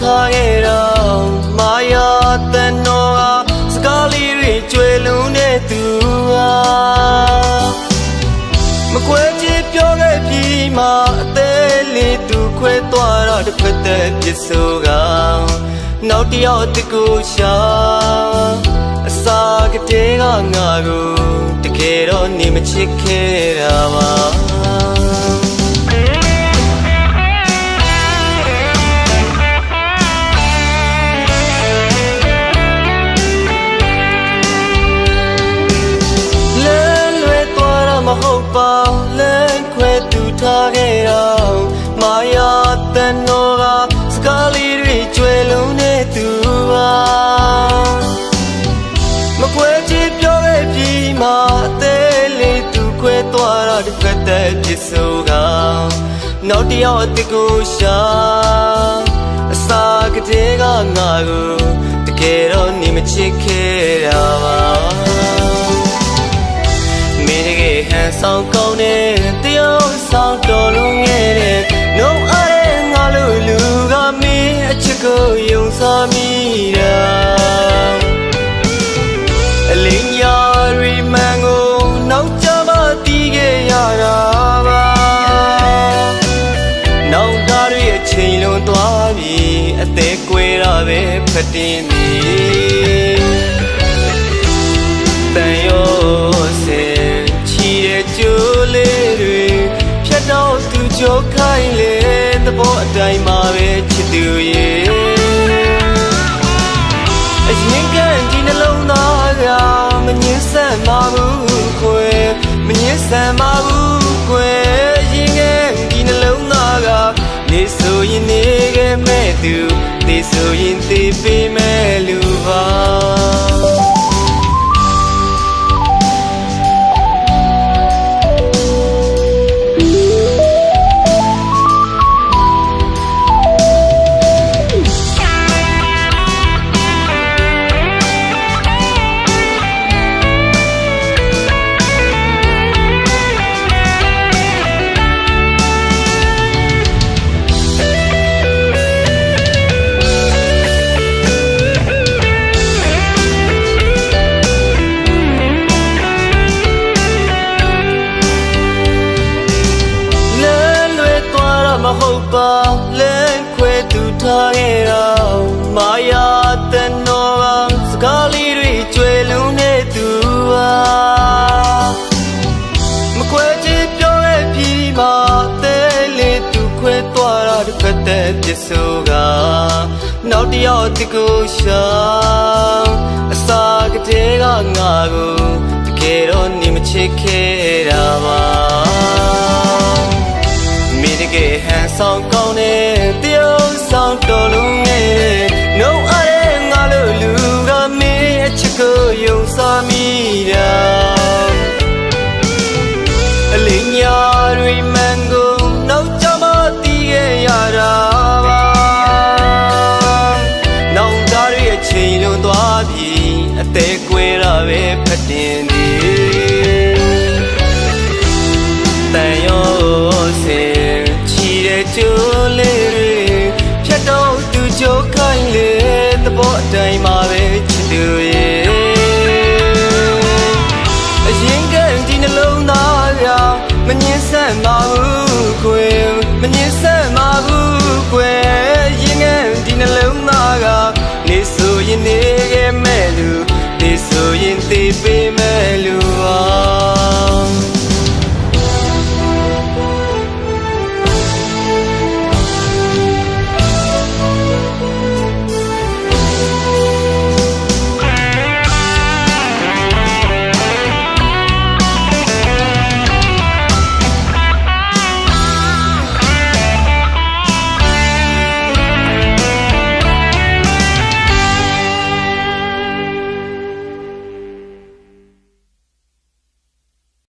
ထားခဲ့တော့မာယာတန်တော်ဟာစကားလေးတွေကျွေလုံးတဲ့သူဟာမကွဲချစ်ပြောခဲ့ပြီးမှအသေးလေးသူခွဲသွားတော့တစ်ဖက်တည်းပြစ်ဆိုကနောက်တစ်ယောက်တကူရှာအစာကတေးကငါကိုတကယ်တော့နေမချစ်ခဲ့တာပါ ဆိုကနောက်တစ်ယောက်အစ်ကိုရှာအစာကတဲ့ကငါကိုတကယ်တော့နေမချစ်ခဲ့တာပါ သေးကွဲတာပဲဖတ်တင်ပြီတန်ရောစင်ချီတဲ့ကြိုးလေးတွေဖြတ်တော့သူကြောခိုင်းလေသဘောအတိုင်းမှာပဲချစ်သူရဲ့အရင်ကဒီနှလုံးသားကမငင်းဆန်ပါဘူးခွဲမငင်းဆန်ပါဘူး ခဲ့မဲ့သူနေဆိုရင်သိ ဟုတ်ပါလမ်းခွဲသူထားခဲ့တော့မာယာတန်တော်ကစကားလေးတွေကျွေလုံးနေသူဟာမခွဲချစ်ပြောခဲ့ပြီးမှတဲလေးသူခွဲသွားတာတစ်ဖက်တည်းပြစ်ဆိုကနောက်တစ်ယောက်တကူရှာအစာကတဲ့ကငါကိုတကယ်တော့နေမချစ်ခဲ့တာပါ ကဲဟန်ဆောင်ကောင်းတဲ့တယောက်ဆောင်တော်လုံးငယ်နှုတ်အားရဲ့ငါလိုလူကမင်းအချစ်ကိုယုံစားမိတာအလင်းညာတွေမန်ကိုနောက်ကြမတီးခဲ့ရတာပါနောင်သားရဲ့ချိန်လွန်သွားပြီအသေးကွဲတာပဲဖတ်တင်